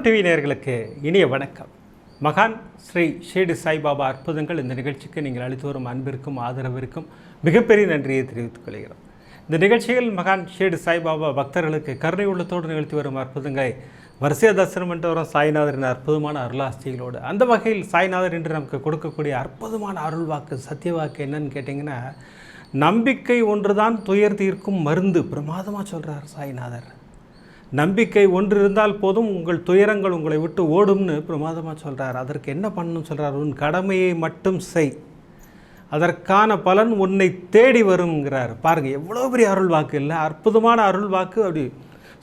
கோபுரம் டிவி நேர்களுக்கு இனிய வணக்கம். மகான் ஸ்ரீ ஷீடு சாய்பாபா அற்புதங்கள் இந்த நிகழ்ச்சிக்கு நீங்கள் அளித்து வரும் அன்பிற்கும் ஆதரவிற்கும் மிகப்பெரிய நன்றியை தெரிவித்துக் கொள்கிறோம். இந்த நிகழ்ச்சியில் மகான் ஷீடு சாய்பாபா பக்தர்களுக்கு கருணை உள்ளத்தோடு நிகழ்த்தி வரும் அற்புதங்களை வரிசைய தரிசனம் என்று வரும். சாய்நாதரின் அற்புதமான அருளாஸ்திகளோடு அந்த வகையில் சாய்நாதர் என்று நமக்கு கொடுக்கக்கூடிய அற்புதமான அருள் வாக்கு சத்திய வாக்கு என்னன்னு கேட்டிங்கன்னா நம்பிக்கை ஒன்றுதான் துயர் தீர்க்கும் மருந்து பிரமாதமாக சொல்கிறார் சாய்நாதர். நம்பிக்கை ஒன்று இருந்தால் போதும் உங்கள் துயரங்கள் உங்களை விட்டு ஓடும்னு பிரமாதமாக சொல்கிறார் அதற்கு என்ன பண்ணணும் சொல்கிறார் உன் கடமையை மட்டும் செய். அதற்கான பலன் உன்னை தேடி வருங்கிறார் பாருங்கள் எவ்வளோ பெரிய அருள் வாக்கு இல்லை. அற்புதமான அருள் வாக்கு அப்படி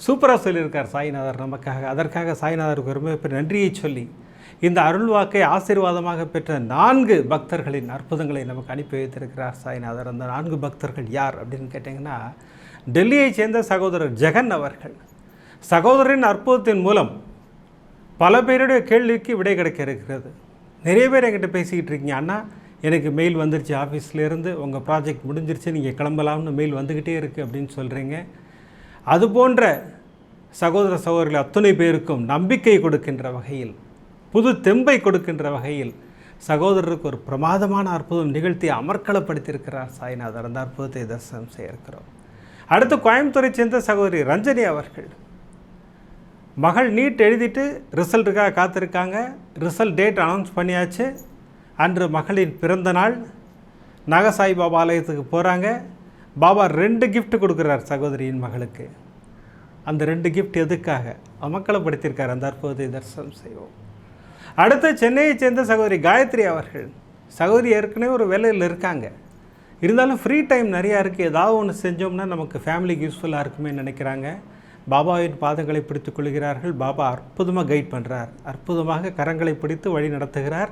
சூப்பராக சொல்லியிருக்கார் சாய்நாதர் நமக்காக. அதற்காக சாய்நாதருக்கு ஒரு பெரிய நன்றியை சொல்லி இந்த அருள் வாக்கை ஆசீர்வாதமாக பெற்ற நான்கு பக்தர்களின் அற்புதங்களை நமக்கு அனுப்பி வைத்திருக்கிறார் சாய்நாதர். அந்த நான்கு பக்தர்கள் யார் அப்படின்னு கேட்டிங்கன்னா டெல்லியைச் சேர்ந்த சகோதரர் ஜெகன் அவர்கள். சகோதரின் அற்புதத்தின் மூலம் பல பேருடைய கேள்விக்கு விடை கிடைக்க இருக்கிறது. நிறைய பேர் என்கிட்ட பேசிக்கிட்டு இருக்கீங்க அண்ணா எனக்கு மெயில் வந்துருச்சு ஆஃபீஸ்லேருந்து உங்கள் ப்ராஜெக்ட் முடிஞ்சிருச்சு. நீங்கள் கிளம்பலாம்னு மெயில் வந்துக்கிட்டே இருக்குது அப்படின்னு சொல்கிறீங்க அது போன்ற சகோதர சகோதரிகள் அத்துணை பேருக்கும் நம்பிக்கை கொடுக்கின்ற வகையில் புது தெம்பை கொடுக்கின்ற வகையில் சகோதரருக்கு ஒரு பிரமாதமான அற்புதம் நிகழ்த்தி அமர்க்களப்படுத்தியிருக்கிறார் சாய்நாதர். அந்த அற்புதத்தை தரிசனம் செய்ய இருக்கிறோம். அடுத்து கோயம்புத்தூரை சேர்ந்த சகோதரி ரஞ்சனி அவர்கள். மகள் நீட் எழுதிட்டு ரிசல்ட்டுக்காக காத்திருக்காங்க. ரிசல்ட் டேட் அனௌன்ஸ் பண்ணியாச்சு. அன்று மகளின் பிறந்த நாள். நாகசாய் பாபா ஆலயத்துக்கு போகிறாங்க பாபா ரெண்டு கிஃப்ட் கொடுக்குறார் சகோதரியின் மகளுக்கு. அந்த ரெண்டு கிஃப்ட் எதுக்காக? மக்களை படுத்தியிருக்கார் அந்த அற்புதத்தை தரிசனம் செய்வோம். அடுத்து சென்னையை சேர்ந்த சகோதரி காயத்ரி அவர்கள். சகோதரி ஏற்கனவே ஒரு வேலையில் இருக்காங்க. இருந்தாலும் ஃப்ரீ டைம் நிறையா இருக்குது ஏதாவது ஒன்று செஞ்சோம்னா நமக்கு ஃபேமிலிக்கு யூஸ்ஃபுல்லாக இருக்குமே நினைக்கிறாங்க. பாபாவின் பாதங்களை பிடித்துக் கொள்கிறார்கள். பாபா அற்புதமாக கைட் பண்ணுறார் அற்புதமாக கரங்களை பிடித்து வழி நடத்துகிறார்.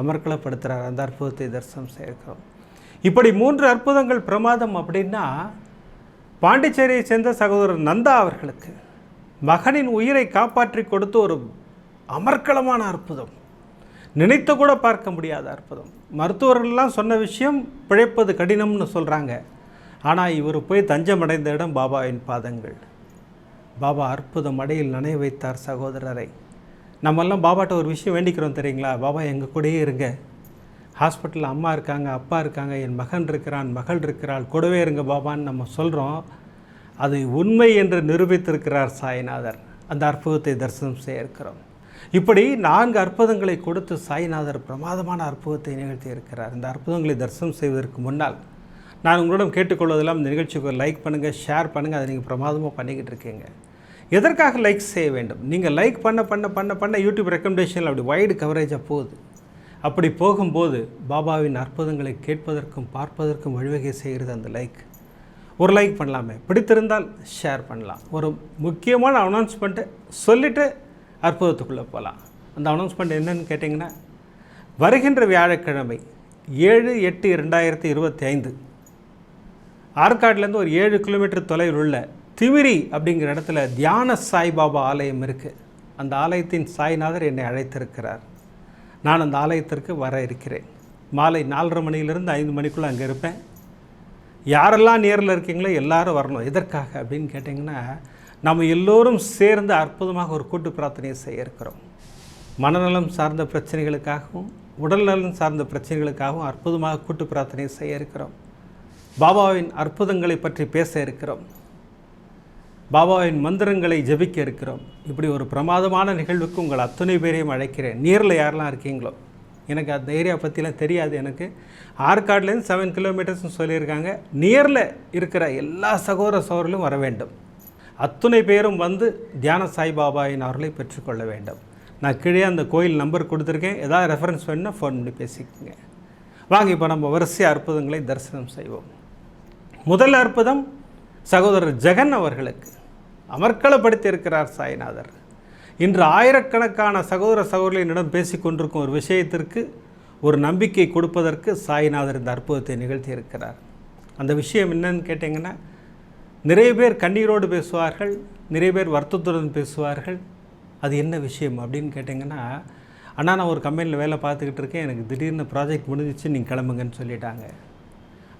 அமர்க்களப்படுத்துகிறார் அந்த அற்புதத்தை தரிசனம் செய்கிறோம் இப்படி மூன்று அற்புதங்கள் பிரமாதம் அப்படின்னா பாண்டிச்சேரியை சேர்ந்த சகோதரர் நந்தா அவர்களுக்கு மகனின் உயிரை காப்பாற்றி கொடுத்து ஒரு அமர்க்களமான அற்புதம். நினைத்து கூட பார்க்க முடியாத அற்புதம். மருத்துவர்கள்லாம் சொன்ன விஷயம் பிழைப்பது கடினம்னு சொல்கிறாங்க ஆனால் இவர் போய் தஞ்சமடைந்த இடம் பாபாவின் பாதங்கள். பாபா அற்புதம் அடையில் நனைய வைத்தார் சகோதரரை. நம்மெல்லாம் பாபாட்ட ஒரு விஷயம் வேண்டிக்கிறோம் தெரியுங்களா? பாபா எங்கள் கூடயே இருங்க. ஹாஸ்பிட்டலில் அம்மா இருக்காங்க அப்பா இருக்காங்க என் மகன் இருக்கிறான் மகள் இருக்கிறாள் கூடவே இருங்க பாபான்னு நம்ம சொல்கிறோம் அது உண்மை என்று நிரூபித்திருக்கிறார் சாய்நாதர். அந்த அற்புதத்தை தரிசனம் செய்ய இருக்கிறோம். இப்படி நான்கு அற்புதங்களை கொடுத்து சாய்நாதர் பிரமாதமான அற்புதத்தை நிகழ்த்தி இருக்கிறார். இந்த அற்புதங்களை தரிசனம் செய்வதற்கு முன்னால் நான் உங்களிடம் கேட்டுக்கொள்வதெல்லாம் இந்த நிகழ்ச்சிக்கு லைக் பண்ணுங்கள் ஷேர் பண்ணுங்கள் அதை நீங்கள் பிரமாதமாக பண்ணிக்கிட்டு இருக்கீங்க. எதற்காக லைக் செய்ய வேண்டும்? நீங்கள் லைக் பண்ண பண்ண பண்ண பண்ண யூடியூப் ரெக்கமெண்டேஷனில் அப்படி வைடு கவரேஜாக போகுது. அப்படி போகும்போது பாபாவின் அற்புதங்களை கேட்பதற்கும் பார்ப்பதற்கும் வழிவகை செய்கிறது அந்த லைக் ஒரு லைக் பண்ணலாமே. பிடித்திருந்தால் ஷேர் பண்ணலாம். ஒரு முக்கியமான அனௌன்ஸ்மெண்ட்டை சொல்லிவிட்டு அற்புதத்துக்குள்ளே போகலாம். அந்த அனௌன்ஸ்மெண்ட் என்னன்னு கேட்டிங்கன்னா வருகின்ற வியாழக்கிழமை ஏழு எட்டு ரெண்டாயிரத்தி இருபத்தி ஐந்து ஆற்காட்லேருந்து ஒரு ஏழு கிலோமீட்டர் தொலைவில் உள்ள திமிரி அப்படிங்கிற இடத்துல தியான சாய்பாபா ஆலயம் இருக்குது அந்த ஆலயத்தின் சாய்நாதர் என்னை அழைத்திருக்கிறார். நான் அந்த ஆலயத்திற்கு வர இருக்கிறேன். மாலை நாலரை மணியிலிருந்து ஐந்து மணிக்குள்ளே அங்கே இருப்பேன். யாரெல்லாம் நேரில் இருக்கீங்களோ எல்லாரும் வரணும். எதற்காக அப்படின்னு கேட்டிங்கன்னா நம்ம எல்லோரும் சேர்ந்து அற்புதமாக ஒரு கூட்டு பிரார்த்தனையை செய்ய இருக்கிறோம். மனநலம் சார்ந்த பிரச்சனைகளுக்காகவும் உடல்நலம் சார்ந்த பிரச்சனைகளுக்காகவும் அற்புதமாக கூட்டு பிரார்த்தனை செய்ய இருக்கிறோம். பாபாவின் அற்புதங்களை பற்றி பேச இருக்கிறோம். பாபாவின் மந்திரங்களை ஜெபிக்க இருக்கிறோம். இப்படி ஒரு பிரமாதமான நிகழ்வுக்கு உங்கள் அத்தனை பேரையும் அழைக்கிறேன். நேரில் யாரெல்லாம் இருக்கீங்களோ? எனக்கு அந்த ஏரியா பற்றிலாம் தெரியாது எனக்கு. ஆற்காட்லேருந்து செவன் கிலோமீட்டர்ஸ்னு சொல்லியிருக்காங்க. நியரில் இருக்கிற எல்லா சகோதர சகோதரர்களும் வர வேண்டும். அத்துணை பேரும் வந்து தியான சாய்பாபாவின் அவர்களை பெற்றுக்கொள்ள வேண்டும். நான் கீழே அந்த கோயில் நம்பர் கொடுத்துருக்கேன். ஏதாவது ரெஃபரன்ஸ் வேணும்னா ஃபோன் பண்ணி பேசிக்கோங்க. வாங்க இப்போ நம்ம வரிசை அற்புதங்களை தரிசனம் செய்வோம். முதல் அற்புதம் சகோதரர் ஜெகன் அவர்களுக்கு. அமர்க்களப்படுத்தியிருக்கிறார் சாய்நாதர். இன்று ஆயிரக்கணக்கான சகோதர சகோதரிகளிடம் பேசிக்கொண்டிருக்கும் ஒரு விஷயத்திற்கு ஒரு நம்பிக்கை கொடுப்பதற்கு சாய்நாதர் இந்த அற்புதத்தை நிகழ்த்தி இருக்கிறார் அந்த விஷயம் என்னன்னு கேட்டிங்கன்னா நிறைய பேர் கண்ணீரோடு பேசுவார்கள் நிறைய பேர் வருத்தத்துடன் பேசுவார்கள். அது என்ன விஷயம் அப்படின்னு கேட்டிங்கன்னா அண்ணா நான் ஒரு கம்பெனியில் வேலை பார்த்துக்கிட்டு இருக்கேன். எனக்கு திடீர்னு ப்ராஜெக்ட் முடிஞ்சிச்சு நீங்கள் கிளம்புங்கன்னு சொல்லிட்டாங்க.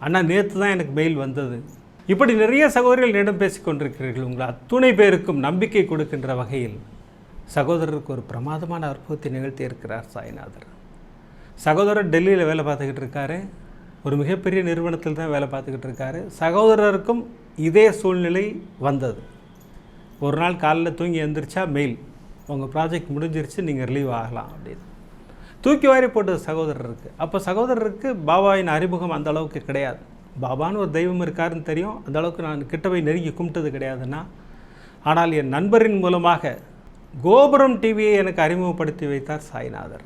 அண்ணா நேற்று தான் எனக்கு மெயில் வந்தது. இப்படி நிறைய சகோதரிகள் என்னிடம் பேசிக் கொண்டிருக்கிறீர்கள் உங்கள் அத்துணை பேருக்கும் நம்பிக்கை கொடுக்கின்ற வகையில் சகோதரருக்கு ஒரு பிரமாதமான அற்புதத்தை நிகழ்த்தி இருக்கிறார் சாய்நாதர். சகோதரர் டெல்லியில் வேலை பார்த்துக்கிட்டு இருக்காரு. ஒரு மிகப்பெரிய நிறுவனத்தில் தான் வேலை பார்த்துக்கிட்டு இருக்காரு. சகோதரருக்கும் இதே சூழ்நிலை வந்தது. ஒரு நாள் காலையில் தூங்கி எழுந்திரிச்சா மெயில் உங்கள் ப்ராஜெக்ட் முடிஞ்சிருச்சு நீங்கள் ரிலீவ் ஆகலாம் அப்படின்னு. தூக்கி வாரி போட்டது சகோதரருக்கு. அப்போ சகோதரருக்கு பாபாவின் அறிமுகம் அந்த அளவுக்கு கிடையாது. பாபான்னு ஒரு தெய்வம் இருக்காருன்னு தெரியும். அந்த அளவுக்கு நான் கிட்ட போய் நெருங்கி கும்பிட்டது கிடையாதுன்னா. ஆனால் என் நண்பரின் மூலமாக கோபுரம் டிவியை எனக்கு அறிமுகப்படுத்தி வைத்தார் சாய்நாதர்.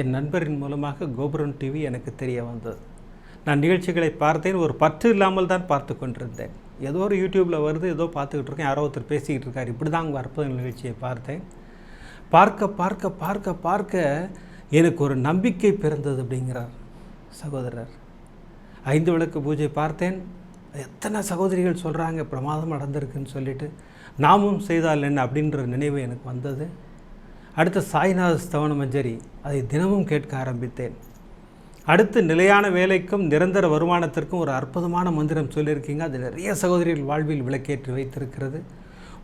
என் நண்பரின் மூலமாக கோபுரம் டிவி எனக்கு தெரிய வந்தது. நான் நிகழ்ச்சிகளை பார்த்தேன். ஒரு பற்று இல்லாமல் தான் பார்த்து கொண்டிருந்தேன். ஏதோ ஒரு யூடியூப்பில் வருது ஏதோ பார்த்துக்கிட்டு இருக்கேன். யாரோ ஒருத்தர் பேசிக்கிட்டு இருக்கார். இப்படி தான் உங்கள் அற்புத நிகழ்ச்சியை பார்த்தேன். பார்க்க பார்க்க பார்க்க பார்க்க எனக்கு ஒரு நம்பிக்கை பிறந்தது அப்படிங்கிறார் சகோதரர். ஐந்து விளக்கு பூஜை பார்த்தேன். எத்தனை சகோதரிகள் சொல்கிறாங்க பிரமாதம் நடந்திருக்குன்னு சொல்லிட்டு நாமும் செய்தால் என்ன? அப்படின்ற நினைவு எனக்கு வந்தது. அடுத்து சாய்நாத ஸ்தவன மஞ்சரி அதை தினமும் கேட்க ஆரம்பித்தேன். அடுத்து நிலையான வேலைக்கும் நிரந்தர வருமானத்திற்கும் ஒரு அற்புதமான மந்திரம் சொல்லியிருக்கீங்க. அது நிறைய சகோதரிகள் வாழ்வில் விளக்கேற்றி வைத்திருக்கிறது.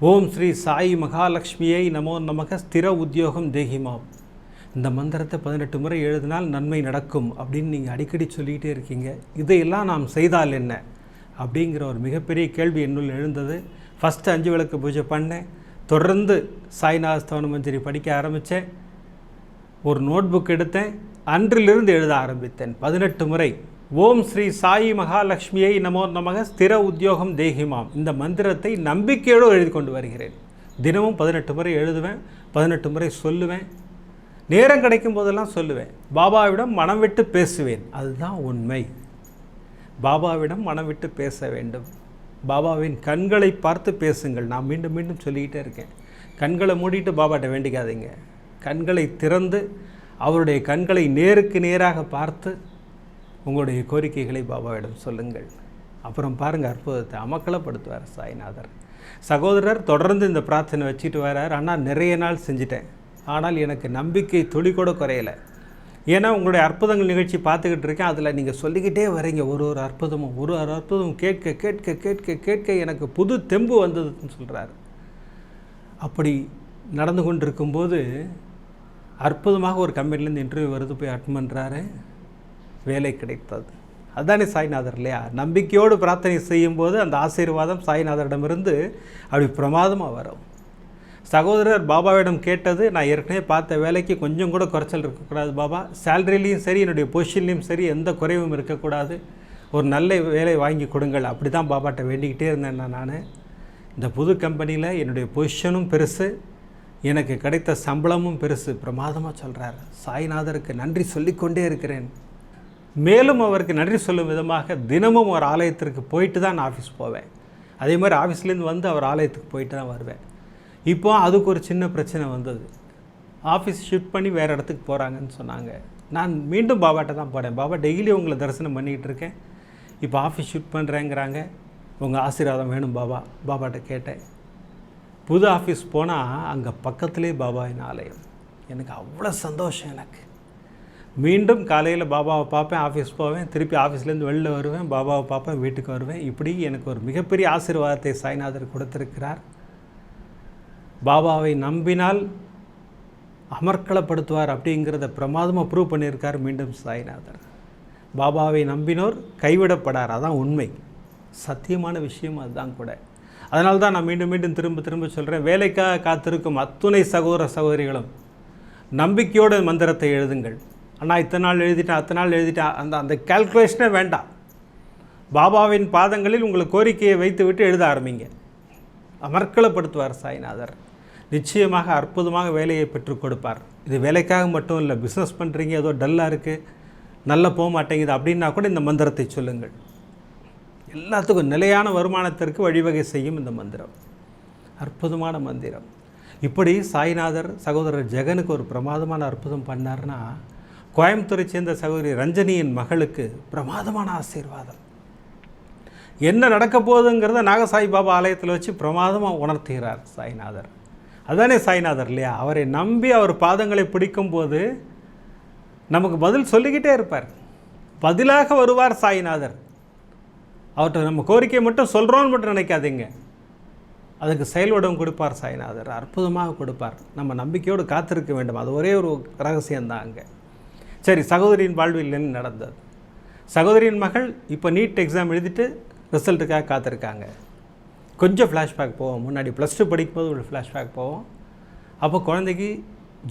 ஓம் ஸ்ரீ சாய் மகாலட்சுமியை நமோ நமக ஸ்திர உத்தியோகம் தேகிமாம். இந்த மந்திரத்தை பதினெட்டு முறை எழுதினால் நன்மை நடக்கும் அப்படின்னு நீங்கள் அடிக்கடி சொல்லிக்கிட்டே இருக்கீங்க. இதையெல்லாம் நாம் செய்தால் என்ன? அப்படிங்கிற ஒரு மிகப்பெரிய கேள்வி என்னுள் எழுந்தது. ஃபஸ்ட்டு அஞ்சு விளக்கு பூஜை பண்ணேன். தொடர்ந்து சாய்நாத ஸ்தவன மஞ்சரி படிக்க ஆரம்பித்தேன் ஒரு நோட்புக் எடுத்தேன். அன்றிலிருந்து எழுத ஆரம்பித்தேன். பதினெட்டு முறை. ஓம் ஸ்ரீ சாயி மகாலட்சுமியை நமோ நமக ஸ்திர உத்தியோகம் தேகிமாம். இந்த மந்திரத்தை நம்பிக்கையோடு எழுதி கொண்டு வருகிறேன். தினமும் பதினெட்டு முறை எழுதுவேன். பதினெட்டு முறை சொல்லுவேன். நேரம் கிடைக்கும் போதெல்லாம் சொல்லுவேன் பாபாவிடம் மனம் விட்டு பேசுவேன். அதுதான் உண்மை. பாபாவிடம் மனம் விட்டு பேச வேண்டும். பாபாவின் கண்களை பார்த்து பேசுங்கள். நான் மீண்டும் மீண்டும் சொல்லிக்கிட்டே இருக்கேன். கண்களை மூடிட்டு பாபாட்ட வேண்டிக்காதீங்க. கண்களை திறந்து அவருடைய கண்களை நேருக்கு நேராக பார்த்து உங்களுடைய கோரிக்கைகளை பாபாவிடம் சொல்லுங்கள். அப்புறம் பாருங்கள் அற்புதத்தை அமக்கலப்படுத்துவார் சாய்நாதர். சகோதரர் தொடர்ந்து இந்த பிரார்த்தனை வச்சுட்டு வர்றார் ஆனால் நிறைய நாள் செஞ்சிட்டேன். ஆனால் எனக்கு நம்பிக்கை துளி கூட குறையலை. ஏன்னா உங்களுடைய அற்புதங்கள் நிகழ்ச்சி பார்த்துக்கிட்டு இருக்கேன். அதில் நீங்கள் சொல்லிக்கிட்டே வரீங்க. ஒரு ஒரு அற்புதமும் ஒரு ஒரு அற்புதமும் கேட்க கேட்க கேட்க கேட்க எனக்கு புது தெம்பு வந்ததுன்னு சொல்கிறார் அப்படி நடந்து கொண்டிருக்கும்போது அற்புதமாக ஒரு கம்பெனிலேருந்து இன்டர்வியூ வருது. போய் அட்டன் பண்ணுறாரு வேலை கிடைத்தது. அதுதானே சாய்நாதர் இல்லையா? நம்பிக்கையோடு பிரார்த்தனை செய்யும்போது அந்த ஆசீர்வாதம் சாய்நாதரிடமிருந்து அப்படி பிரமாதமாக வரும். சகோதரர் பாபாவிடம் கேட்டது நான் ஏற்கனவே பார்த்த வேலைக்கு கொஞ்சம் கூட குறைச்சல் இருக்கக்கூடாது பாபா. சேலரிலையும் சரி என்னுடைய பொசிஷன்லேயும் சரி எந்த குறைவும் இருக்கக்கூடாது. ஒரு நல்ல வேலை வாங்கி கொடுங்கள். அப்படி தான் பாபாட்ட வேண்டிக்கிட்டே இருந்தேன் நான் இந்த புது கம்பெனியில் என்னுடைய பொசிஷனும் பெருசு எனக்கு கிடைத்த சம்பளமும் பெருசு. பிரமாதமாக சொல்கிறார் சாய்நாதருக்கு நன்றி சொல்லிக்கொண்டே இருக்கிறேன். மேலும் அவருக்கு நன்றி சொல்லும் விதமாக தினமும் ஒரு ஆலயத்திற்கு போயிட்டு தான் நான் ஆஃபீஸ் போவேன். அதே மாதிரி ஆஃபீஸ்லேருந்து வந்து அவர் ஆலயத்துக்கு போயிட்டு தான் வருவேன். இப்போ அதுக்கு ஒரு சின்ன பிரச்சனை வந்தது. ஆஃபீஸ் ஷிஃப்ட் பண்ணி வேறு இடத்துக்கு போகிறாங்கன்னு சொன்னாங்க. நான் மீண்டும் பாபாட்ட தான் போகிறேன் பாபா டெய்லி உங்களை தரிசனம் பண்ணிகிட்டு இருக்கேன். இப்போ ஆஃபீஸ் ஷிஃப்ட் பண்ணுறேங்கிறாங்க உங்கள் ஆசீர்வாதம் வேணும் பாபா பாபாட்ட கேட்டேன். புது ஆஃபீஸ் போனால் அங்கே பக்கத்துலேயே பாபாவின் ஆலயம். எனக்கு அவ்வளோ சந்தோஷம் எனக்கு. மீண்டும் காலையில் பாபாவை பார்ப்பேன் ஆஃபீஸ் போவேன். திருப்பி ஆஃபீஸ்லேருந்து வெளில வருவேன் பாபாவை பார்ப்பேன் வீட்டுக்கு வருவேன். இப்படி எனக்கு ஒரு மிகப்பெரிய ஆசீர்வாதத்தை சாய்நாதர் கொடுத்துருக்கிறார். பாபாவை நம்பினால் அமர்க்களப்படுத்துவார் அப்படிங்கிறத பிரமாதமாக ப்ரூவ் பண்ணியிருக்கார் மீண்டும் சாய்நாதர் பாபாவை நம்பினோர் கைவிடப்படார். அதான் உண்மை. சத்தியமான விஷயம் அதுதான் கூட. அதனால தான் நான் மீண்டும் மீண்டும் திரும்ப திரும்ப சொல்கிறேன் வேலைக்காக காத்திருக்கும் அத்துணை சகோதர சகோதரிகளும் நம்பிக்கையோட மந்திரத்தை எழுதுங்கள். அண்ணா இத்தனை நாள் எழுதிட்டேன் அத்தனை நாள் எழுதிட்டேன் அந்த அந்த கால்குலேஷனே வேண்டாம். பாபாவின் பாதங்களில் உங்கள் கோரிக்கையை வைத்து விட்டு எழுத ஆரம்பிங்க. அமர்க்களப்படுத்துவார் சாய்நாதர். நிச்சயமாக அற்புதமாக வேலையை பெற்றுக் கொடுப்பார். இது வேலைக்காக மட்டும் இல்லை பிஸ்னஸ் பண்ணுறீங்க ஏதோ டல்லாக இருக்குது நல்லா போக மாட்டேங்குது அப்படின்னா கூட இந்த மந்திரத்தை சொல்லுங்கள். எல்லாத்துக்கும் நிலையான வருமானத்திற்கு வழிவகை செய்யும் இந்த மந்திரம். அற்புதமான மந்திரம். இப்படி சாய்நாதர் சகோதரர் ஜெகனுக்கு ஒரு பிரமாதமான அற்புதம் பண்ணார்னா கோயம்புத்தூரை சேர்ந்த சகோதரி ரஞ்சனியின் மகளுக்கு பிரமாதமான ஆசீர்வாதம். என்ன நடக்க போகுதுங்கிறத நாகசாய் பாபா ஆலயத்தில் வச்சு பிரமாதமாக உணர்த்துகிறார் சாய்நாதர். அதானே சாய்நாதர் இல்லையா? அவரை நம்பி அவர் பாதங்களை பிடிக்கும்போது நமக்கு பதில் சொல்லிக்கிட்டே இருப்பார். பதிலாக வருவார் சாய்நாதர். அவர்கிட்ட நம்ம கோரிக்கை மட்டும் சொல்கிறோன்னு மட்டும் நினைக்காதீங்க. அதுக்கு செயல்படம் கொடுப்பார் சாய்நாதர். அற்புதமாக கொடுப்பார். நம்ம நம்பிக்கையோடு காத்திருக்க வேண்டும். அது ஒரே ஒரு ரகசியம்தான் அங்கே. சரி சகோதரியின் வாழ்வில் என்ன நடந்தது? சகோதரியின் மகள் இப்போ நீட் எக்ஸாம் எழுதிட்டு ரிசல்ட்டுக்காக காத்திருக்காங்க. கொஞ்சம் ஃப்ளாஷ்பேக் போவோம். முன்னாடி ப்ளஸ் டூ படிக்கும்போது ஒரு ஃப்ளாஷ்பேக் போவோம். அப்போ குழந்தைக்கு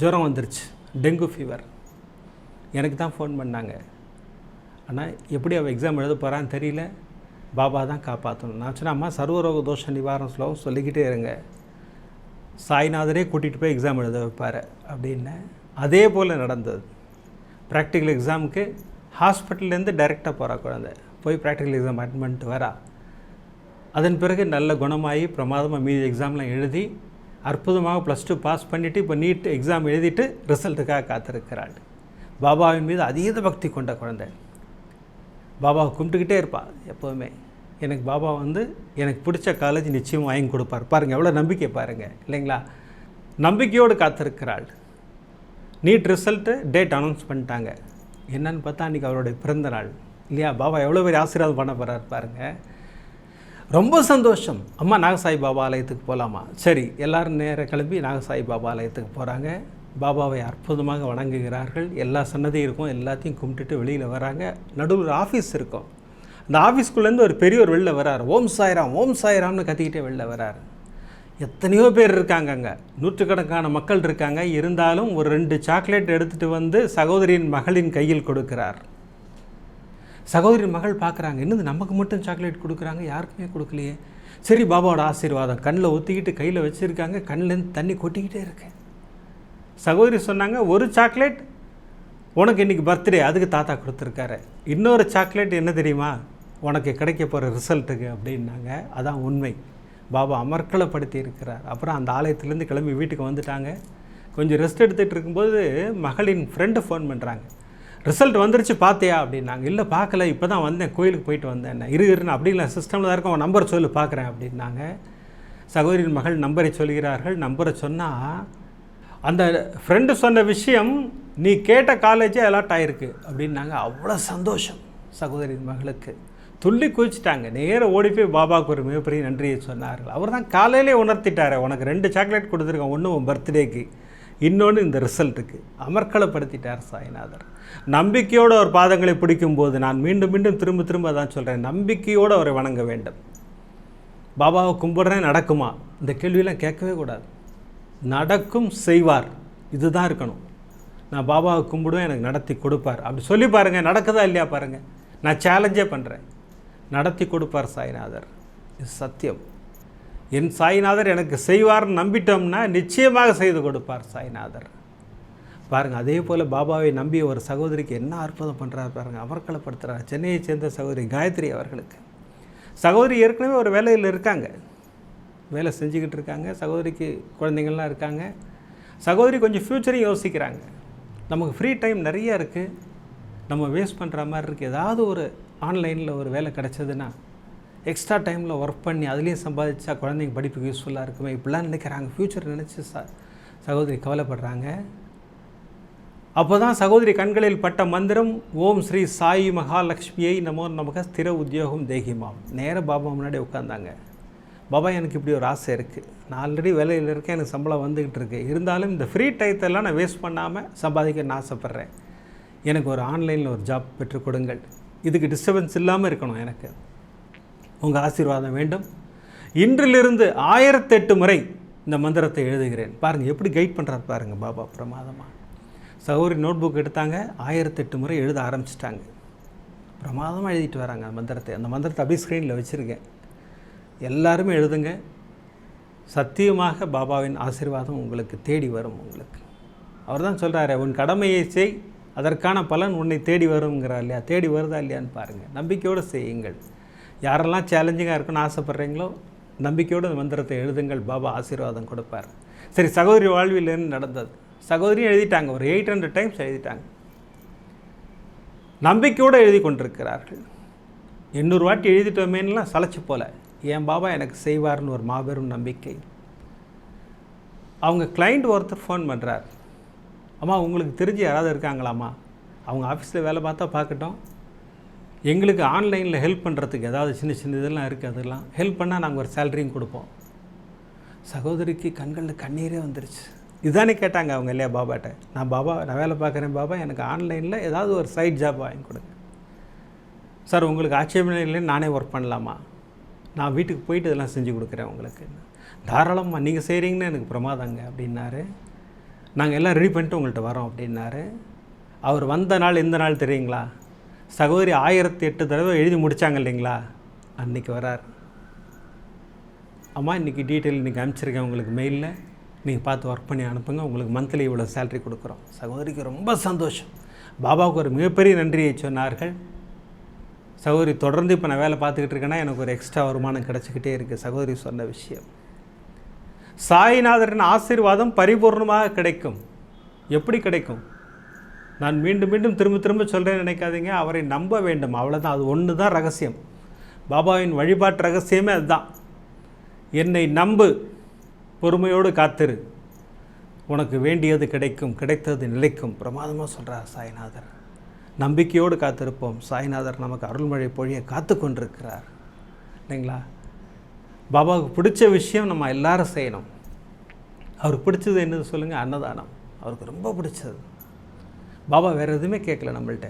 ஜுரம் வந்துருச்சு. டெங்கு ஃபீவர் எனக்கு தான் ஃபோன் பண்ணாங்க. ஆனால் எப்படி அவள் எக்ஸாம் எழுத போகிறான்னு தெரியல. பாபா தான் காப்பாற்றணும் நான் சொன்னேன் அம்மா சர்வரோக தோஷ நிவாரணம் ஸ்லோகம் சொல்லிக்கிட்டே இருங்க. சாய்நாதரே கூட்டிகிட்டு போய் எக்ஸாம் எழுத வைப்பார் அப்படின்னு. அதே போல் நடந்தது. ப்ராக்டிக்கல் எக்ஸாமுக்கு ஹாஸ்பிட்டல்லேருந்து டைரெக்டாக போகிறா குழந்தை. போய் ப்ராக்டிக்கல் எக்ஸாம் அட்மெண்ட் வரா. அதன் பிறகு நல்ல குணமாகி பிரமாதமாக மீதி எக்ஸாம்லாம் எழுதி அற்புதமாக ப்ளஸ் டூ பாஸ் பண்ணிவிட்டு இப்போ நீட் எக்ஸாம் எழுதிட்டு ரிசல்ட்டுக்காக காத்திருக்கிறாள். பாபாவின் மீது அதீத பக்தி கொண்ட குழந்தை. பாபாவை கும்பிட்டுக்கிட்டே இருப்பாள் எப்போவுமே. எனக்கு பாபா வந்து எனக்கு பிடிச்ச காலேஜ் நிச்சயம் வாங்கி கொடுப்பார். பாருங்கள் எவ்வளோ நம்பிக்கை பாருங்கள் இல்லைங்களா? நம்பிக்கையோடு காத்திருக்கிறாள். நீட் ரிசல்ட்டு டேட் அனௌன்ஸ் பண்ணிட்டாங்க. என்னன்னு பார்த்தா அன்றைக்கி அவருடைய பிறந்த நாள். இல்லையா? பாபா எவ்வளோ பேர் ஆசீர்வாதம் பண்ண போகிறார் பாருங்கள் ரொம்ப சந்தோஷம். அம்மா நாகசாய் பாபா ஆலயத்துக்கு போகலாமா சரி எல்லோரும் நேராக கிளம்பி நாகசாய் பாபா ஆலயத்துக்கு போகிறாங்க பாபாவை அற்புதமாக வணங்குகிறார்கள். எல்லா சன்னதியும் இருக்கும். எல்லாத்தையும் கும்பிட்டுட்டு வெளியில் வராங்க. நடுவில் ஆஃபீஸ் இருக்கும். அந்த ஆஃபீஸ்க்குள்ளேருந்து ஒரு பெரியவர் வெளில வரார். ஓம் சாய்ராம் ஓம் சாய்ராம்னு கத்திக்கிட்டே வெளில வரார். எத்தனையோ பேர் இருக்காங்க அங்கே. நூற்றுக்கணக்கான மக்கள் இருக்காங்க. இருந்தாலும் ஒரு ரெண்டு சாக்லேட் எடுத்துகிட்டு வந்து சகோதரியின் மகளின் கையில் கொடுக்கிறார். சகோதரி மகள் பார்க்குறாங்க என்னது நமக்கு மட்டும் சாக்லேட் கொடுக்குறாங்க? யாருக்குமே கொடுக்கலையே. சரி பாபாவோட ஆசீர்வாதம். கண்ணில் ஒத்திக்கிட்டு கையில் வச்சுருக்காங்க. கண்ணிலேருந்து தண்ணி கொட்டிக்கிட்டே இருக்கு. சகோதரி சொன்னாங்க ஒரு சாக்லேட் உனக்கு இன்றைக்கி பர்த்டே அதுக்கு தாத்தா கொடுத்துருக்காரு. இன்னொரு சாக்லேட் என்ன தெரியுமா? உனக்கு கிடைக்க போகிற ரிசல்ட்டுக்கு அப்படின்னாங்க. அதான் உண்மை. பாபா அமர்க்கலப்படுத்தி இருக்கிறார். அப்புறம் அந்த ஆலயத்துலேருந்து கிளம்பி வீட்டுக்கு வந்துட்டாங்க. கொஞ்சம் ரெஸ்ட் எடுத்துகிட்டு இருக்கும்போது மகளின் ஃப்ரெண்டு ஃபோன் பண்ணுறாங்க ரிசல்ட் வந்துருச்சு பார்த்தியா அப்படின்னாங்க. இல்லை பார்க்கல. இப்போ தான் வந்தேன். கோயிலுக்கு போயிட்டு வந்தேன். இரு இருன்னு அப்படி இல்லை. சிஸ்டமில் தான் இருக்கும். நம்பரை சொல்லி பார்க்குறேன் அப்படின்னாங்க. சகோதரின் மகள் நம்பரை சொல்கிறார்கள். நம்பரை சொன்னால் அந்த ஃப்ரெண்டு சொன்ன விஷயம் நீ கேட்ட காலேஜே அலாட் ஆகிருக்கு அப்படின்னாங்க. அவ்வளோ சந்தோஷம் சகோதரின் மகளுக்கு. துள்ளி குதிச்சிட்டாங்க. நேராக ஓடி போய் பாபாவுக்கு ஒரு மிகப்பெரிய நன்றியை சொன்னார்கள். அவர் தான் காலையிலே உணர்த்திட்டார். உனக்கு ரெண்டு சாக்லேட் கொடுத்துருக்கோம் ஒன்று உன் பர்த்டேக்கு இன்னொன்று இந்த ரிசல்ட்டுக்கு அமர்களப்படுத்திட்டார் சாய்நாதர். நம்பிக்கையோடு அவர் பாதங்களை பிடிக்கும்போது நான் மீண்டும் மீண்டும் திரும்ப திரும்ப தான் சொல்கிறேன் நம்பிக்கையோடு அவரை வணங்க வேண்டும். பாபாவை கும்பிட்றேன் நடக்குமா? இந்த கேள்வியெல்லாம் கேட்கவே கூடாது. நடக்கும் செய்வார். இதுதான் இருக்கணும். நான் பாபாவை கும்பிடுவேன் எனக்கு நடத்தி கொடுப்பார். அப்படி சொல்லி பாருங்கள் நடக்குதா இல்லையா பாருங்கள் நான் சேலஞ்சே பண்ணுறேன் நடத்தி கொடுப்பார் சாய்நாதர். இது சத்தியம். என் சாய்நாதர் எனக்கு செய்வார்னு நம்பிட்டோம்னா நிச்சயமாக செய்து கொடுப்பார் சாய்நாதர். பாருங்கள் அதே போல் பாபாவை நம்பிய ஒரு சகோதரிக்கு என்ன அற்புதம் பண்ணுறாரு பாருங்கள் அமர்க்கலப்படுத்துகிறார் சென்னையை சேர்ந்த சகோதரி காயத்ரி அவர்களுக்கு. சகோதரி ஏற்கனவே ஒரு வேலையில் இருக்காங்க. வேலை செஞ்சுக்கிட்டு இருக்காங்க சகோதரிக்கு குழந்தைங்கள்லாம் இருக்காங்க. சகோதரி கொஞ்சம் ஃப்யூச்சரையும் யோசிக்கிறாங்க. நமக்கு ஃப்ரீ டைம் நிறையா இருக்குது நம்ம வேஸ்ட் பண்ணுற மாதிரி இருக்குது ஏதாவது ஒரு ஆன்லைனில் ஒரு வேலை கிடச்சதுன்னா எக்ஸ்ட்ரா டைமில் ஒர்க் பண்ணி அதுலேயும் சம்பாதிச்சா குழந்தைங்க படிப்புக்கு யூஸ்ஃபுல்லாக இருக்குமே? இப்படிலாம் நினைக்கிறாங்க. ஃப்யூச்சர் நினச்சி ச சகோதரி கவலைப்படுறாங்க. அப்போ தான் சகோதரி கண்களில் பட்ட மந்திரம் ஓம் ஸ்ரீ சாயி மகாலட்சுமியை நமோ நமக்கு ஸ்திர உத்தியோகம் தேகிமாம். நேர பாபா முன்னாடி உட்காந்தாங்க பாபா எனக்கு இப்படி ஒரு ஆசை இருக்குது நான் ஆல்ரெடி வேலையில் இருக்கேன் எனக்கு சம்பளம் வந்துக்கிட்டு இருக்கு. இருந்தாலும் இந்த ஃப்ரீ டயத்தெல்லாம் நான் வேஸ்ட் பண்ணாமல் சம்பாதிக்க ஆசைப்பட்றேன். எனக்கு ஒரு ஆன்லைனில் ஒரு ஜாப் பெற்றுக் கொடுங்கள். இதுக்கு டிஸ்டர்பன்ஸ் இல்லாமல் இருக்கணும் எனக்கு. உங்கள் ஆசீர்வாதம் வேண்டும். இன்றிலிருந்து ஆயிரத்தெட்டு முறை இந்த மந்திரத்தை எழுதுகிறேன். பாருங்கள் எப்படி கைட் பண்ணுறாரு பாருங்கள் பாபா பிரமாதமாக சௌரி நோட் புக் எடுத்தாங்க ஆயிரத்தெட்டு முறை எழுத ஆரம்பிச்சிட்டாங்க. பிரமாதமாக எழுதிட்டு வராங்க அந்த மந்திரத்தை. அந்த மந்திரத்தை அப்படியே ஸ்க்ரீனில் வச்சுருக்கேன். எல்லாருமே எழுதுங்க. சத்தியமாக பாபாவின் ஆசீர்வாதம் உங்களுக்கு தேடி வரும் உங்களுக்கு. அவர் தான் சொல்கிறாரு உன் கடமையை செய் அதற்கான பலன் உன்னை தேடி வருங்கிறா இல்லையா? தேடி வருதா இல்லையான்னு பாருங்கள் நம்பிக்கையோடு செய்யுங்கள். யாரெல்லாம் சேலஞ்சிங்காக இருக்குன்னு ஆசைப்பட்றீங்களோ நம்பிக்கையோடு அந்த மந்திரத்தை எழுதுங்கள். பாபா ஆசீர்வாதம் கொடுப்பார். சரி சகோதரி வாழ்வில் நடந்தது? சகோதரியும் எழுதிட்டாங்க. ஒரு எயிட் ஹண்ட்ரட் டைம்ஸ் எழுதிட்டாங்க. நம்பிக்கையோடு எழுதி கொண்டிருக்கிறார்கள். எண்ணூறு வாட்டி எழுதிட்டோமேலாம் சளைச்சு போல. என் பாபா எனக்கு செய்வார்னு ஒரு மாபெரும் நம்பிக்கை. அவங்க கிளைண்ட் ஒருத்தர் ஃபோன் பண்ணுறார் அம்மா உங்களுக்கு தெரிஞ்சு யாராவது இருக்காங்களாம்மா? அவங்க ஆஃபீஸில் வேலை பார்த்தா பார்க்கட்டும். எங்களுக்கு ஆன்லைனில் ஹெல்ப் பண்ணுறதுக்கு ஏதாவது சின்ன சின்ன இதெல்லாம் இருக்குது அதெல்லாம். ஹெல்ப் பண்ணால் நாங்கள் ஒரு சேலரியும் கொடுப்போம். சகோதரிக்கு கண்களில் கண்ணீரே வந்துருச்சு. இதுதானே கேட்டாங்க அவங்க இல்லையா பாபாட்ட. நான் பாபா நான் வேலை பார்க்குறேன் பாபா எனக்கு ஆன்லைனில் ஏதாவது ஒரு சைட் ஜாப் வாங்கி கொடுங்க. சார் உங்களுக்கு ஆட்சேபம் இல்லைன்னு நானே ஒர்க் பண்ணலாமா? நான் வீட்டுக்கு போயிட்டு இதெல்லாம் செஞ்சு கொடுக்குறேன் உங்களுக்கு. தாராளமாக நீங்கள் செய்கிறீங்கன்னு எனக்கு பிரமாதங்க அப்படின்னாரு. நாங்கள் எல்லாம் ரெடி பண்ணிட்டு உங்கள்கிட்ட வரோம் அப்படின்னாரு. அவர் வந்த நாள் எந்த நாள் தெரியுங்களா? சகோதரி ஆயிரத்தி எட்டு தடவை எழுதி முடித்தாங்க இல்லைங்களா? அன்றைக்கி வரார். அம்மா இன்றைக்கி டீட்டெயில் இன்றைக்கி அனுப்பிச்சிருக்கேன் உங்களுக்கு மெயிலில் நீங்கள் பார்த்து ஒர்க் பண்ணி அனுப்புங்க. உங்களுக்கு மந்த்லி இவ்வளோ சேலரி கொடுக்குறோம். சகோதரிக்கு ரொம்ப சந்தோஷம். பாபாவுக்கு ஒரு மிகப்பெரிய நன்றியை சொன்னார்கள். சகோதரி தொடர்ந்து இப்போ நான் வேலை பார்த்துக்கிட்டு இருக்கேன்னா எனக்கு ஒரு எக்ஸ்ட்ரா வருமானம் கிடச்சிக்கிட்டே இருக்குது சகோதரி சொன்ன விஷயம். சாய்நாதரின் ஆசீர்வாதம் பரிபூர்ணமாக கிடைக்கும். எப்படி கிடைக்கும்? நான் மீண்டும் மீண்டும் திரும்ப திரும்ப சொல்கிறேன்னு நினைக்காதீங்க. அவரை நம்ப வேண்டும். அவ்வளோதான் அது ஒன்று தான் ரகசியம். பாபாவின் வழிபாட்டு ரகசியமே அதுதான். என்னை நம்பு. பொறுமையோடு காத்திரு. உனக்கு வேண்டியது கிடைக்கும். கிடைத்தது நிலைக்கும். பிரமாதமாக சொல்கிறார் சாய்நாதர். நம்பிக்கையோடு காத்திருப்போம். சாய்நாதர் நமக்கு அருள்மழை பொழிய காத்து கொண்டிருக்கிறார். இல்லைங்களா? பாபாவுக்கு பிடிச்ச விஷயம் நம்ம எல்லாரும் செய்யணும். அவருக்கு பிடிச்சது என்னது சொல்லுங்கள் அன்னதானம். அவருக்கு ரொம்ப பிடிச்சது. பாபா வேறு எதுவுமே கேட்கல நம்மள்ட்ட.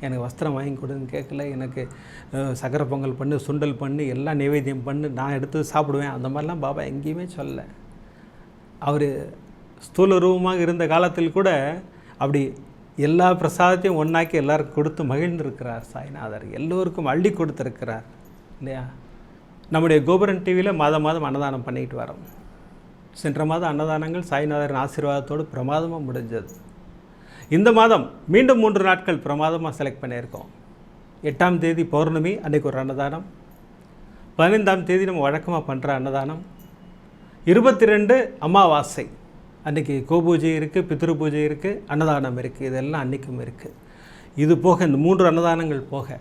எனக்கு வஸ்திரம் வாங்கி கொடுன்னு கேட்கல. எனக்கு அஹ், சக்கரை பொங்கல் பண்ணு சுண்டல் பண்ணு எல்லாம் நைவேத்தியம் பண்ணு நான் எடுத்து சாப்பிடுவேன். அந்த மாதிரிலாம் பாபா எங்கேயுமே சொல்லலை. அவர் ஸ்தூல ரூபமாக இருந்த காலத்தில் கூட அப்படி எல்லா பிரசாதத்தையும் ஒன்றாக்கி எல்லாருக்கும் கொடுத்து மகிழ்ந்திருக்கிறார் சாய்நாதர். எல்லோருக்கும் அள்ளி கொடுத்துருக்கிறார். இல்லையா? நம்முடைய கோபுரன் டிவியில் மாதம் மாதம் அன்னதானம் பண்ணிக்கிட்டு வரோம். சென்ற மாதம் அன்னதானங்கள் சாய்நாதரின் ஆசீர்வாதத்தோடு பிரமாதமாக முடிஞ்சது. இந்த மாதம் மீண்டும் மூன்று நாட்கள் பிரமாதமாக செலக்ட் பண்ணியிருக்கோம் எட்டாம் தேதி பௌர்ணமி அன்னைக்கு ஒரு அன்னதானம். பதினைந்தாம் தேதி நம்ம வழக்கமாக பண்ணுற அன்னதானம். இருபத்தி ரெண்டு அமாவாசை. அன்றைக்கி கோபூஜை இருக்குது பித்ரு பூஜை இருக்குது அன்னதானம் இருக்குது இதெல்லாம் அன்றைக்கும் இருக்குது இது போக இந்த மூன்று அன்னதானங்கள் போக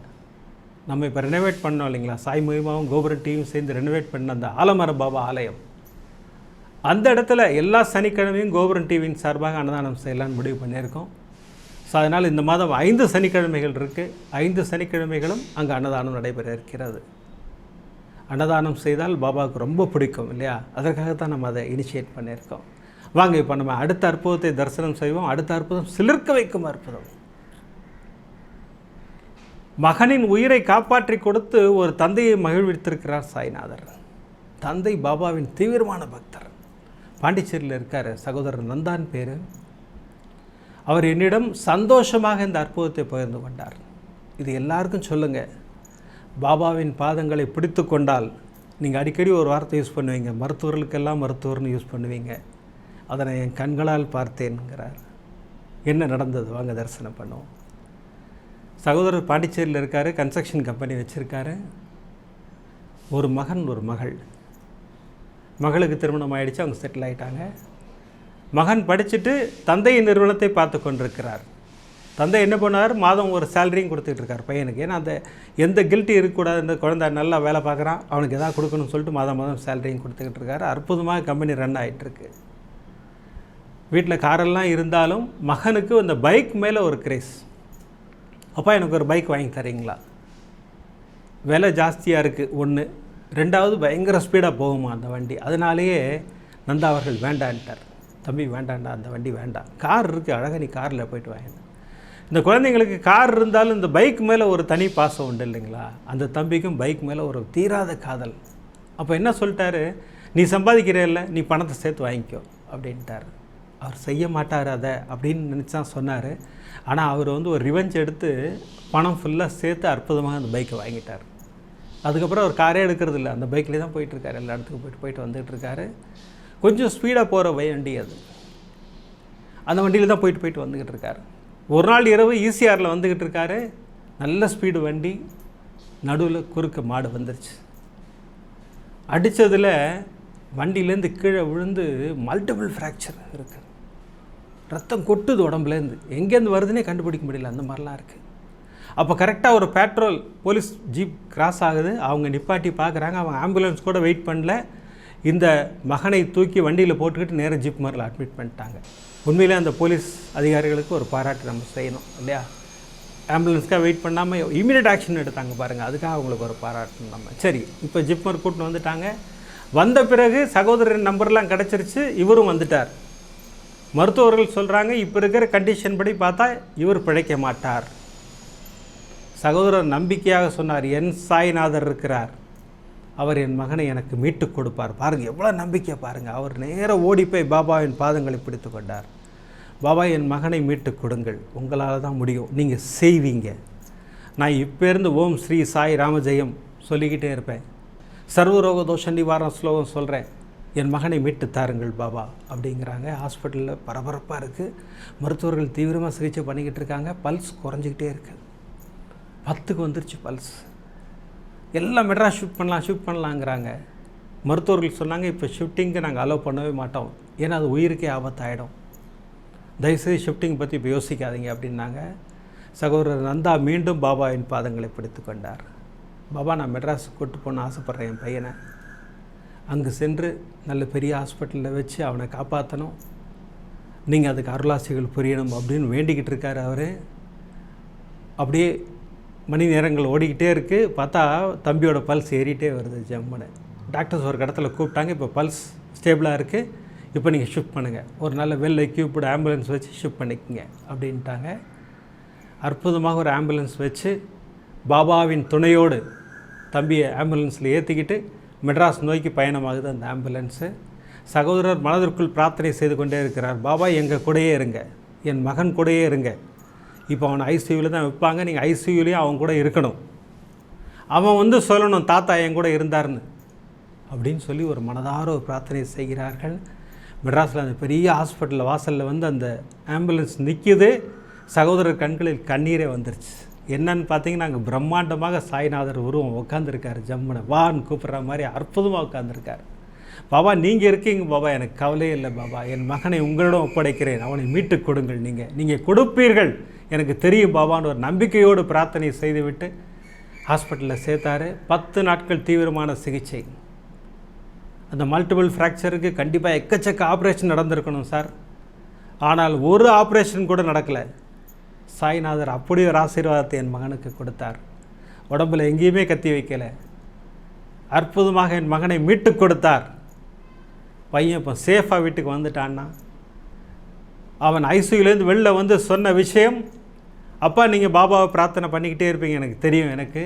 நம்ம இப்போ ரெனோவேட் பண்ணோம் இல்லைங்களா? சாய் மகிமாவும் கோபுரம் டீம் சேர்ந்து ரெனோவேட் பண்ண அந்த ஆலமர பாபா ஆலயம். அந்த இடத்துல எல்லா சனிக்கிழமையும் கோபுரம் டிவியின் சார்பாக அன்னதானம் செய்யலாம்னு முடிவு பண்ணியிருக்கோம். ஸோ அதனால் இந்த மாதம் ஐந்து சனிக்கிழமைகள் இருக்குது ஐந்து சனிக்கிழமைகளும் அங்கே அன்னதானம் நடைபெற இருக்கிறது. அன்னதானம் செய்தால் பாபாவுக்கு ரொம்ப பிடிக்கும் இல்லையா? அதற்காக தான் நம்ம அதை இனிஷியேட் பண்ணியிருக்கோம். வாங்க இப்போ நம்ம அடுத்த அற்புதத்தை தரிசனம் செய்வோம். அடுத்த அற்புதம் சிலிர்க்க வைக்கும் அற்புதம். மகனின் உயிரை காப்பாற்றி கொடுத்து ஒரு தந்தையை மகிழ்வித்திருக்கிறார் சாய்நாதர். தந்தை பாபாவின் தீவிரமான பக்தர். பாண்டிச்சேரியில் இருக்கார் சகோதரர் நந்தான் பேர். அவர் என்னிடம் சந்தோஷமாக இந்த அற்புதத்தை பகிர்ந்து கொண்டார். இது எல்லாருக்கும் சொல்லுங்கள் பாபாவின் பாதங்களை பிடித்து கொண்டால் நீங்கள் அடிக்கடி ஒரு வார்த்தை யூஸ் பண்ணுவீங்க. மருத்துவர்களுக்கெல்லாம் மருத்துவர்னு யூஸ் பண்ணுவீங்க. அதனை என் கண்களால் பார்த்தேன்கிறார் என்ன நடந்தது? வாங்க தரிசனம் பண்ணுவோம். சகோதரர் பாண்டிச்சேரியில் இருக்கார் கன்ஸ்ட்ரக்ஷன் கம்பெனி வச்சுருக்காரு. ஒரு மகன் ஒரு மகள். மகளுக்கு திருமணம் ஆயிடுச்சு அவங்க செட்டில் ஆயிட்டாங்க. மகன் படிச்சுட்டு தந்தையின் நிறுவனத்தை பார்த்து கொண்டிருக்கிறார். தந்தை என்ன பண்ணார்? மாதம் ஒரு சேலரியும் கொடுத்துட்டு இருக்கார் பையனுக்கு. ஏன்னா அந்த எந்த கில்ட்டி இருக்கக்கூடாது இந்த குழந்தை நல்லா வேலை பார்க்குறான் அவனுக்கு எதாவது கொடுக்கணும்னு சொல்லிட்டு மாதம் மாதம் சேலரியும் கொடுத்துக்கிட்டு இருக்காரு. அற்புதமாக கம்பெனி ரன் ஆகிட்டுருக்கு வீட்டில் காரெல்லாம் இருந்தாலும் மகனுக்கு அந்த பைக் மேலே ஒரு கிரேஸ் அப்பா எனக்கு ஒரு பைக் வாங்கி தரீங்களா? விலை ஜாஸ்தியாக இருக்குது ஒன்று ரெண்டாவது பயங்கர ஸ்பீடாக போகுமா அந்த வண்டி? அதனாலேயே நந்தா அவர்கள் வேண்டான்ட்டார். தம்பி வேண்டாண்டா அந்த வண்டி வேண்டாம். கார் இருக்குது அழகாக நீ காரில் போயிட்டு வாங்க இந்த குழந்தைங்களுக்கு கார் இருந்தாலும் இந்த பைக் மேலே ஒரு தனி பாசம் உண்டு இல்லைங்களா? அந்த தம்பிக்கும் பைக் மேலே ஒரு தீராத காதல். அப்போ என்ன சொல்லிட்டாரு? நீ சம்பாதிக்கிறேல்ல நீ பணத்தை சேர்த்து வாங்கிக்கோ அப்படின்ட்டார். அவர் செய்ய மாட்டார் அதை அப்படின்னு நினச்சா சொன்னார். ஆனால் அவர் வந்து ஒரு ரிவெஞ்ச் எடுத்து பணம் ஃபுல்லாக சேர்த்து அற்புதமாக அந்த பைக்கை வாங்கிட்டார். அதுக்கப்புறம் அவர் காரே எடுக்கிறது இல்லை. அந்த பைக்லேயே தான் போயிட்டுருக்காரு. எல்லா இடத்துக்கும் போயிட்டு போயிட்டு வந்துகிட்ருக்காரு. கொஞ்சம் ஸ்பீடாக போகிற வண்டி அது. அந்த வண்டியில் தான் போயிட்டு போயிட்டு வந்துக்கிட்டு இருக்காரு ஒரு நாள் இரவு ஈசிஆரில் வந்துக்கிட்டு இருக்காரு நல்ல ஸ்பீடு வண்டி. நடுவில் குறுக்க மாடு வந்துருச்சு. அடித்ததில் வண்டியிலேருந்து கீழே விழுந்து மல்டிபிள் ஃப்ராக்சர் இருக்குது ரத்தம் கொட்டுது உடம்புலேருந்து எங்கேருந்து வருதுன்னே கண்டுபிடிக்க முடியல. அந்த மாதிரிலாம் இருக்குது அப்போ கரெக்டாக ஒரு பெட்ரோல் போலீஸ் ஜீப் கிராஸ் ஆகுது. அவங்க நிப்பாட்டி பார்க்குறாங்க அவங்க ஆம்புலன்ஸ் கூட வெயிட் பண்ணல. இந்த மகனை தூக்கி வண்டியில் போட்டுக்கிட்டு நேராக ஜீப் மரில் அட்மிட் பண்ணிட்டாங்க. உண்மையிலே அந்த போலீஸ் அதிகாரிகளுக்கு ஒரு பாராட்டு நம்ம செய்யணும் இல்லையா? ஆம்புலன்ஸ்க்காக வெயிட் பண்ணாமல் இமீடியட் ஆக்ஷன் எடுத்தாங்க பாருங்கள் அதுக்காக அவங்களுக்கு ஒரு பாராட்டு நம்ம. சரி இப்போ ஜிப்மர் கூட்டின்னு வந்துட்டாங்க. வந்த பிறகு சகோதரன் நம்பர்லாம் கிடச்சிருச்சு. இவரும் வந்துட்டார். மருத்துவர்கள் சொல்கிறாங்க இப்போ இருக்கிற கண்டிஷன் படி பார்த்தா இவர் பிழைக்க மாட்டார். சகோதரர் நம்பிக்கையாக சொன்னார் என் சாய்நாதர் இருக்கிறார். அவர் என் மகனை எனக்கு மீட்டு கொடுப்பார். பாருங்கள் எவ்வளோ நம்பிக்கை பாருங்கள் அவர் நேராக ஓடி போய் பாபாவின் பாதங்களை பிடித்து கொண்டார். பாபா என் மகனை மீட்டு கொடுங்கள். உங்களால் தான் முடியும். நீங்கள் செய்வீங்க. நான் இப்போருந்து ஓம் ஸ்ரீ சாய் ராமஜெயம் சொல்லிக்கிட்டே இருப்பேன். சர்வரோக தோஷ நிவாரண ஸ்லோகம் சொல்கிறேன் என் மகனை மீட்டு தாருங்கள் பாபா. அப்படிங்கிறாங்க. ஹாஸ்பிட்டலில் பரபரப்பாக இருக்குது மருத்துவர்கள் தீவிரமாக சிகிச்சை பண்ணிக்கிட்டு இருக்காங்க. பல்ஸ் குறைஞ்சிக்கிட்டே இருக்குது பத்துக்கு வந்துருச்சு பல்ஸ் எல்லாம் மெட்ராஸ் ஷூட் பண்ணலாம் ஷூட் பண்ணலாங்கிறாங்க. மருத்துவர்கள் சொன்னாங்க இப்போ ஷிஃப்டிங்க்கு நாங்கள் அலோவ் பண்ணவே மாட்டோம். ஏன்னா அது உயிருக்கே ஆபத்தாயிடும். தயவுசெய்து ஷிஃப்டிங் பற்றி இப்போ யோசிக்காதீங்க அப்படின்னாங்க. சகோதரர் நந்தா மீண்டும் பாபாவின் பாதங்களை பிடித்து கொண்டார். பாபா நான் மெட்ராஸ் கூட்டு போகணும்னு ஆசைப்பட்றேன் என் பையனை. அங்கு சென்று நல்ல பெரிய ஹாஸ்பிட்டலில் வச்சு அவனை காப்பாற்றணும் நீங்கள் அதுக்கு அருளாசிகள் புரியணும் அப்படின்னு வேண்டிக்கிட்டு இருக்கார் அவர். அப்படியே மணி நேரங்கள் ஓடிக்கிட்டே இருக்குது பார்த்தா தம்பியோட பல்ஸ் ஏறிட்டே வருது ஜம்முன்னு. டாக்டர்ஸ் ஒரு இடத்துல கூப்பிட்டாங்க இப்போ பல்ஸ் ஸ்டேபிளாக இருக்குது இப்போ நீங்கள் ஷிஃப்ட் பண்ணுங்கள் ஒரு நல்ல வெல் எக்யூப்டு ஆம்புலன்ஸ் வச்சு ஷிஃப்ட் பண்ணிக்கங்க அப்படின்ட்டாங்க. அற்புதமாக ஒரு ஆம்புலன்ஸ் வச்சு பாபாவின் துணையோடு தம்பியை ஆம்புலன்ஸில் ஏற்றிக்கிட்டு மெட்ராஸ் நோக்கி பயணமாகுது அந்த ஆம்புலன்ஸு. சகோதரர் மனதிற்குள் பிரார்த்தனை செய்து கொண்டே இருக்கிறார். பாபா எங்கள் கூடயே இருங்க. என் மகன் கூடயே இருங்க. இப்போ அவனை ஐசியூவில் தான் வைப்பாங்க நீங்கள் ஐசியூலேயும் அவன் கூட இருக்கணும். அவன் வந்து சொல்லணும் தாத்தா என் கூட இருந்தார்னு அப்படின்னு சொல்லி ஒரு மனதார ஒரு பிரார்த்தனை செய்கிறார்கள். மெட்ராஸில் அந்த பெரிய ஹாஸ்பிட்டலில் வாசலில் வந்து அந்த ஆம்புலன்ஸ் நிற்கிது சகோதரர் கண்களில் கண்ணீரே வந்துருச்சு. என்னன்னு பார்த்தீங்கன்னா அங்கே பிரம்மாண்டமாக சாய்நாதர் உருவம் உட்காந்துருக்காரு ஜம்முனை வான்னு கூப்பிட்ற மாதிரி அற்புதமாக உட்காந்துருக்கார் பாபா நீங்கள் இருக்கீங்க பாபா. எனக்கு கவலையே இல்லை பாபா. என் மகனை உங்களிடம் ஒப்படைக்கிறேன். அவனை மீட்டுக் கொடுங்கள் நீங்கள் நீங்கள் கொடுப்பீர்கள். எனக்கு தெரியும் பாபான்னு ஒரு நம்பிக்கையோடு பிரார்த்தனை செய்துவிட்டு ஹாஸ்பிட்டலில் சேர்த்தாரு. பத்து நாட்கள் தீவிரமான சிகிச்சை. அந்த மல்டிபிள் ஃப்ராக்சருக்கு கண்டிப்பாக எக்கச்சக்க ஆப்ரேஷன் நடந்திருக்கணும் சார். ஆனால் ஒரு ஆப்ரேஷன் கூட நடக்கலை. சாய்நாதர் அப்படி ஒரு ஆசீர்வாதத்தை என் மகனுக்கு கொடுத்தார். உடம்புல எங்கேயுமே கத்தி வைக்கலை. அற்புதமாக என் மகனை மீட்டு கொடுத்தார். பையன் இப்போ சேஃபாக வீட்டுக்கு வந்துட்டான்னா அவன் ஐசியூலேருந்து வெளில வந்து சொன்ன விஷயம் அப்பா நீங்கள் பாபாவை பிரார்த்தனை பண்ணிக்கிட்டே இருப்பீங்க எனக்கு தெரியும் எனக்கு.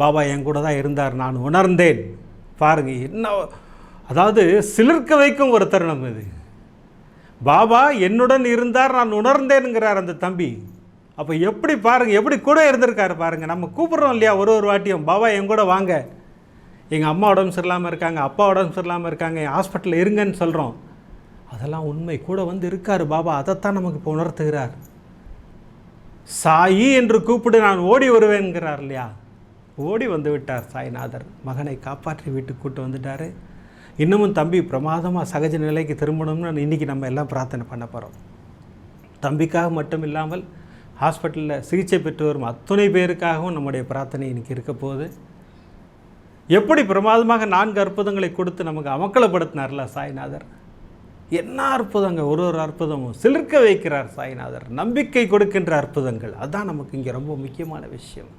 பாபா என் கூட தான் இருந்தார் நான் உணர்ந்தேன். பாருங்க என்ன அதாவது சிலிர்க்க வைக்கும் ஒரு தருணம் இது. பாபா என்னுடன் இருந்தார் நான் உணர்ந்தேனுங்கிறார் அந்த தம்பி. அப்போ எப்படி பாருங்கள் எப்படி கூட இருந்திருக்காரு பாருங்கள் நம்ம கூப்பிட்றோம் இல்லையா ஒரு ஒரு வாட்டியும். பாபா என் கூட வாங்க. எங்கள் அம்மா உடம்பு சரியில்லாமல் இருக்காங்க அப்பா உடம்பு சரியில்லாமல் இருக்காங்க என் ஹாஸ்பிட்டலில் இருங்கன்னு சொல்கிறோம் அதெல்லாம் உண்மை கூட வந்து இருக்கார் பாபா அதைத்தான் நமக்கு இப்போ உணர்த்துகிறார். சாயி என்று கூப்பிடு நான் ஓடி வருவேன்கிறார் இல்லையா? ஓடி வந்து விட்டார் சாய்நாதர். மகனை காப்பாற்றி வீட்டுக்கு கூட்டு வந்துட்டார். இன்னமும் தம்பி பிரமாதமாக சகஜ நிலைக்கு திரும்பணும்னு இன்றைக்கி நம்ம எல்லாம் பிரார்த்தனை பண்ண போகிறோம் தம்பிக்காக மட்டும் இல்லாமல் ஹாஸ்பிட்டலில் சிகிச்சை பெற்று வரும் அத்துணை பேருக்காகவும் நம்முடைய பிரார்த்தனை இன்றைக்கி இருக்க போகுது. எப்படி பிரமாதமாக நான்கு அற்புதங்களை கொடுத்து நமக்கு அமக்கலப்படுத்தினார்ல சாய்நாதர்? என்ன அற்புதங்க ஒரு ஒரு அற்புதமும். சிலிர்க்க வைக்கிறார் சாய்நாதர். நம்பிக்கை கொடுக்கின்ற அற்புதங்கள். அதுதான் நமக்கு இங்கே ரொம்ப முக்கியமான விஷயம்.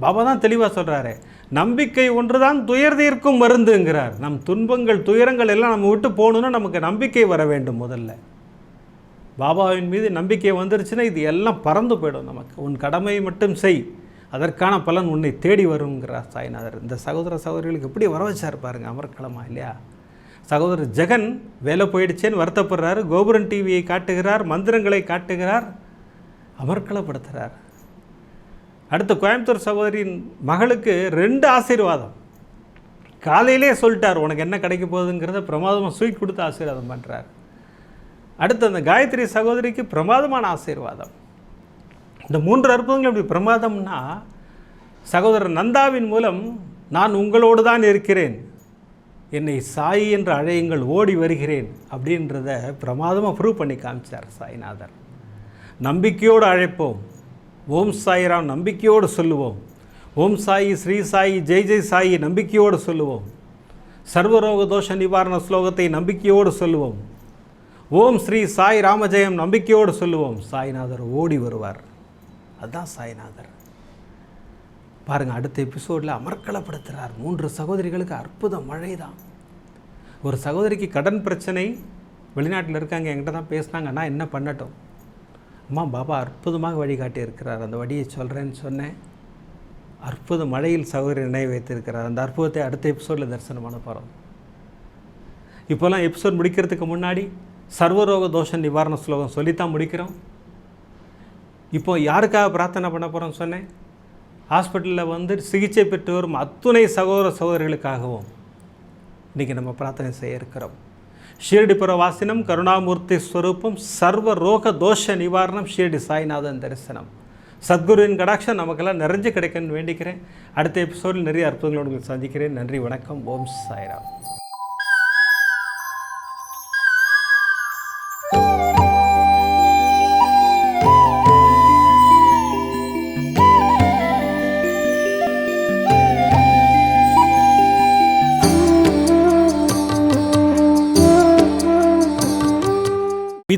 பாபா தான் தெளிவாக சொல்கிறாரு நம்பிக்கை ஒன்று தான் துயர் தீர்க்கும் மருந்துங்கிறார். நம் துன்பங்கள் துயரங்கள் எல்லாம் நம்ம விட்டு போகணுன்னா நமக்கு நம்பிக்கை வர வேண்டும் முதல்ல. பாபாவின் மீது நம்பிக்கை வந்துருச்சுன்னா இது எல்லாம் பறந்து போயிடும் நமக்கு. உன் கடமையை மட்டும் செய். அதற்கான பலன் உன்னை தேடி வருங்கிறார் சாய்நாதர். இந்த சகோதர சகோதரிகளுக்கு எப்படி வர வச்சார் பாருங்க அமர்க்களமா இல்லையா? சகோதரர் ஜெகன் வேலை போயிடுச்சேன்னு வருத்தப்படுறாரு கோபுரன் டிவியை காட்டுகிறார் மந்திரங்களை காட்டுகிறார் அமர்க்களப்படுத்துகிறார் அடுத்து கோயம்புத்தூர் சகோதரியின் மகளுக்கு ரெண்டு ஆசீர்வாதம். காலையிலே சொல்லிட்டார் உனக்கு என்ன கிடைக்க போகுதுங்கிறத பிரமாதமாக ஸ்வீட் கொடுத்து ஆசீர்வாதம் பண்ணுறார் அடுத்து அந்த காயத்ரி சகோதரிக்கு பிரமாதமான ஆசீர்வாதம். இந்த மூன்று அற்புதங்கள் எப்படி பிரமாதம்னா சகோதரர் நந்தாவின் மூலம் நான் உங்களோடு தான் இருக்கிறேன். என்னை சாய் என்று அழையுங்கள் ஓடி வருகிறேன் அப்படின்றத பிரமாதமாக ப்ரூவ் பண்ணி காமிச்சார் சாய்நாதர். நம்பிக்கையோடு அழைப்போம். ஓம் சாய்ராம் நம்பிக்கையோடு சொல்லுவோம். ஓம் சாயி ஸ்ரீ சாயி ஜெய் ஜெய் சாயி நம்பிக்கையோடு சொல்லுவோம். சர்வரோக தோஷ நிவாரண ஸ்லோகத்தை நம்பிக்கையோடு சொல்லுவோம். ஓம் ஸ்ரீ சாய் ராமஜெயம் நம்பிக்கையோடு சொல்லுவோம். சாய்நாதர் ஓடி வருவார். அதுதான் சாய்நாதர். பாருங்கள் அடுத்த எபிசோடில் அமர்க்கலப்படுத்துகிறார் மூன்று சகோதரிகளுக்கு அற்புத மழை தான் ஒரு சகோதரிக்கு கடன் பிரச்சனை வெளிநாட்டில் இருக்காங்க என்கிட்ட தான் பேசுனாங்க என்ன பண்ணட்டும்? அம்மா பாபா அற்புதமாக வழிகாட்டி இருக்கிறார் அந்த வழியை சொல்கிறேன்னு சொன்னேன். அற்புத மழையில் சகோதரி நினைவு வைத்திருக்கிறார். அந்த அற்புதத்தை அடுத்த எபிசோடில் தரிசனம் பண்ண போகிறோம் இப்போல்லாம் எபிசோட் முடிக்கிறதுக்கு முன்னாடி சர்வரோக தோஷ நிவாரண ஸ்லோகம் சொல்லித்தான் முடிக்கிறோம். இப்போ யாருக்காக பிரார்த்தனை பண்ண போகிறோம்னு சொன்னேன்? ஹாஸ்பிட்டலில் வந்து சிகிச்சை பெற்று வரும் அத்துணை சகோதர சகோதரிகளுக்காகவும் இன்றைக்கி நம்ம பிரார்த்தனை செய்ய இருக்கிறோம். ஷீரடிபுர வாசினம் கருணாமூர்த்தி ஸ்வரூபம் சர்வ ரோக தோஷ நிவாரணம் ஷீரடி சாய்நாதன் தரிசனம். சத்குருவின் கடாட்சம் நமக்கெல்லாம் நிறைஞ்சு கிடைக்கணும்னு வேண்டிக்கிறேன். அடுத்த எபிசோடில் நிறைய அற்புதங்களோடு உங்களுக்கு சந்திக்கிறேன். நன்றி வணக்கம். ஓம் சாய்ராம்.